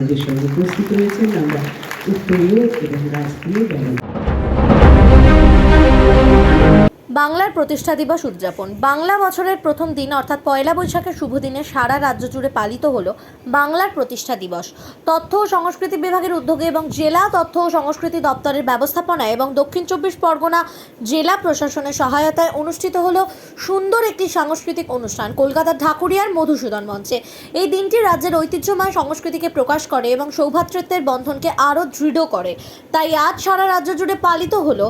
আমাদের সঙ্গে উপস্থিত রয়েছেন আমরা উত্তরীয় এবং রাজকীয় বাংলার প্রতিষ্ঠা দিবস উদযাপন। বাংলা বছরের প্রথম দিন, অর্থাৎ পয়লা বৈশাখের শুভ দিনে সারা রাজ্য জুড়ে পালিত হল বাংলার প্রতিষ্ঠা দিবস। তথ্য ও সংস্কৃতি বিভাগের উদ্যোগে এবং জেলা তথ্য ও সংস্কৃতি দপ্তরের ব্যবস্থাপনায় এবং দক্ষিণ চব্বিশ পরগনা জেলা প্রশাসনের সহায়তায় অনুষ্ঠিত হল সুন্দর একটি সাংস্কৃতিক অনুষ্ঠান, কলকাতার ঢাকুরিয়ার মধুসূদন মঞ্চে। এই দিনটি রাজ্যের ঐতিহ্যময় সংস্কৃতিকে প্রকাশ করে এবং সৌভাতৃত্বের বন্ধনকে আরও দৃঢ় করে। তাই আজ সারা রাজ্য জুড়ে পালিত হল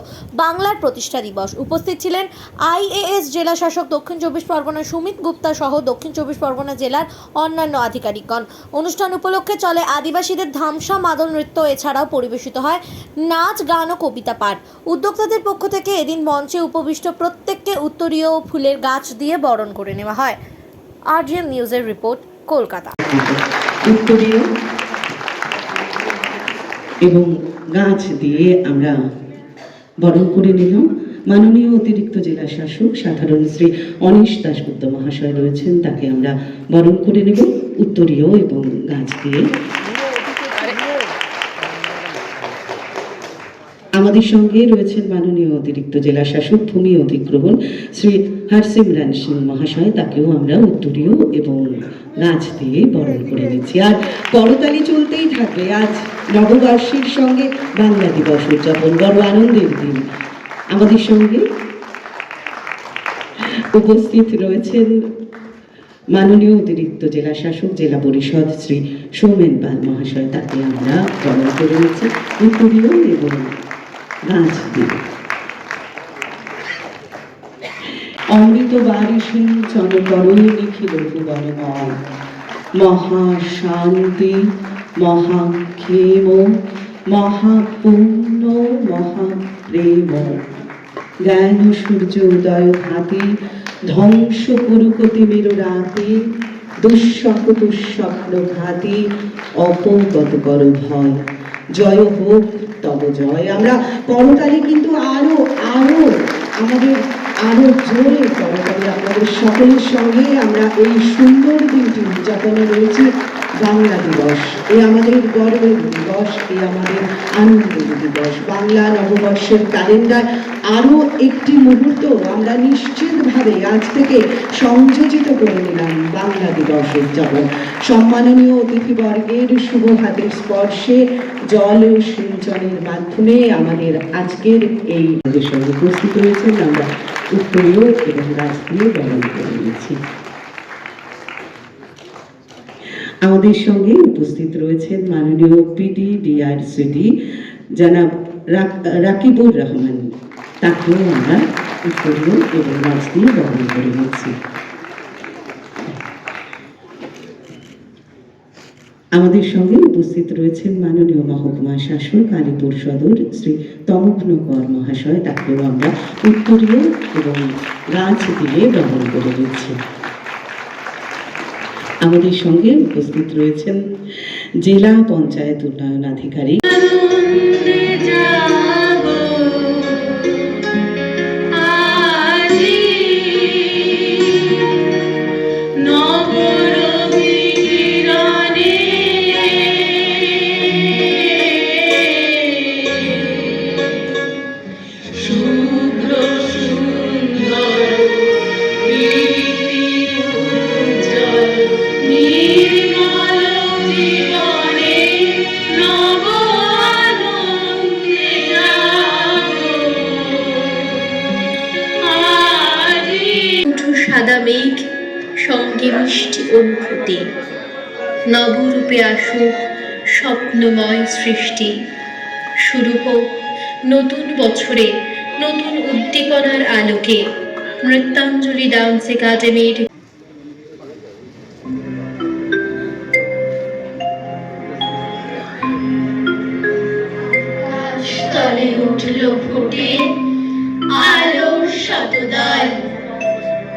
বাংলার প্রতিষ্ঠা দিবস। উপস্থিত ছিলেন আইএএস জেলা শাসক দক্ষিণ চব্বিশ পরগনা সুমিত গুপ্তা সহ দক্ষিণ চব্বিশ পরগনা জেলার অন্যান্য আধিকারিকগণ। অনুষ্ঠান উপলক্ষে চলে আদিবাসীদের ধামসা মাদল নৃত্য, এছাড়াও পরিবেশিত হয় নাচ, গান ও কবিতা পাঠ। উদ্যোক্তাদের পক্ষ থেকে এদিন মঞ্চে উপবিষ্ট প্রত্যেককে উত্তরীয় ফুলের গাছ দিয়ে বরণ করে নেওয়া হয়। আরজিএম নিউজের রিপোর্ট, কলকাতা। এবং গাছ দিয়ে আমরা বরণ করে নিলাম। মাননীয় অতিরিক্ত জেলা শাসক সাধারণ শ্রী অনিশ দাশগুপ্ত মহাশয় রয়েছেন, তাকে আমরা বরণ করে নেব উত্তরীয় এবং গাছ দিয়ে আমাদের সঙ্গে রয়েছেন মাননীয় অতিরিক্ত জেলা শাসক, ভূমি অধিগ্রহণ শ্রী হরসিমরান সিং মহাশয়, তাকেও আমরা উত্তরীয় এবং গাছ দিয়ে বরণ করে নিচ্ছি। আর করতালি চলতেই থাকবে, আজ নববর্ষের সঙ্গে বাংলা দিবস উদযাপন, বড় আনন্দের দিন। আমাদের সঙ্গে উপস্থিত রয়েছেন মাননীয় অতিরিক্ত জেলা শাসক, জেলা পরিষদ শ্রী সৌমেন পাল মহাশয়। তাকে আমরা বরণ করে নিচ্ছি। এবং গাছ দিয়ে। অমৃত বারিশী চনকর নিখিল ভুবনময় মহাশান্তি মহাক্ষেম মহাপুণ্য মহাপ্রেম। জ্ঞান সূর্য উদয় ঘাতি, ধ্বংস কুরুকতি মেরু রাতে দুঃস্বপ্ন দুঃস্বপ্ন ঘাতি অপগত কর ভয়। জয় হোক, তব জয়। আমরা করতালি কিন্তু আরও আরও, আমাদের আরও জোরে করতালি আপনাদের সকলের সঙ্গে আমরা এই সুন্দর দিনটি উদযাপনে রয়েছি। বাংলা দিবস, এ আমাদের গর্বের দিবস, এ আমাদের আনন্দের দিবস। বাংলা নববর্ষের ক্যালেন্ডার আরও একটি মুহূর্ত আমরা নিশ্চিতভাবে আজ থেকে সংযোজিত করে নিলাম বাংলা দিবস উদযাপন সম্মাননীয় অতিথিবর্গের শুভ হাতের স্পর্শে জল সিঞ্চনের মাধ্যমে আমাদের আজকের এই সঙ্গে উপস্থিত রয়েছেন আমরা উত্তরীয় এবং রাজকীয় বরণ করে নিয়েছি। আমাদের সঙ্গে উপস্থিত রয়েছেন মাননীয় পিডি ডিআরসিডি জনাব রাক- রাকিবুর রহমান। তাকেও আমরা এবং রাজকীয় বরণ করে নিয়েছি আমাদের সঙ্গে উপস্থিত রয়েছেন মাননীয় মহকুমা শাসক, আলিপুর সদর, শ্রী তমগ্ন কর মহাশয়। তাকেও আমরা উত্তরীয় এবং গাছ দিয়ে বরণ করে দিচ্ছি। আমাদের সঙ্গে উপস্থিত রয়েছেন জেলা পঞ্চায়েত উন্নয়ন আধিকারিক সাদা মেঘ সঙ্গে মিষ্টি অনুভূতি, নবরূপে আসুক স্বপ্নময় সৃষ্টি। শুরু হোক নতুন বছরে নতুন উদ্দীপনার আলোকে নৃত্যাঞ্জলি ডান্স একাডেমির উঠল ফুটে আলোর শতদল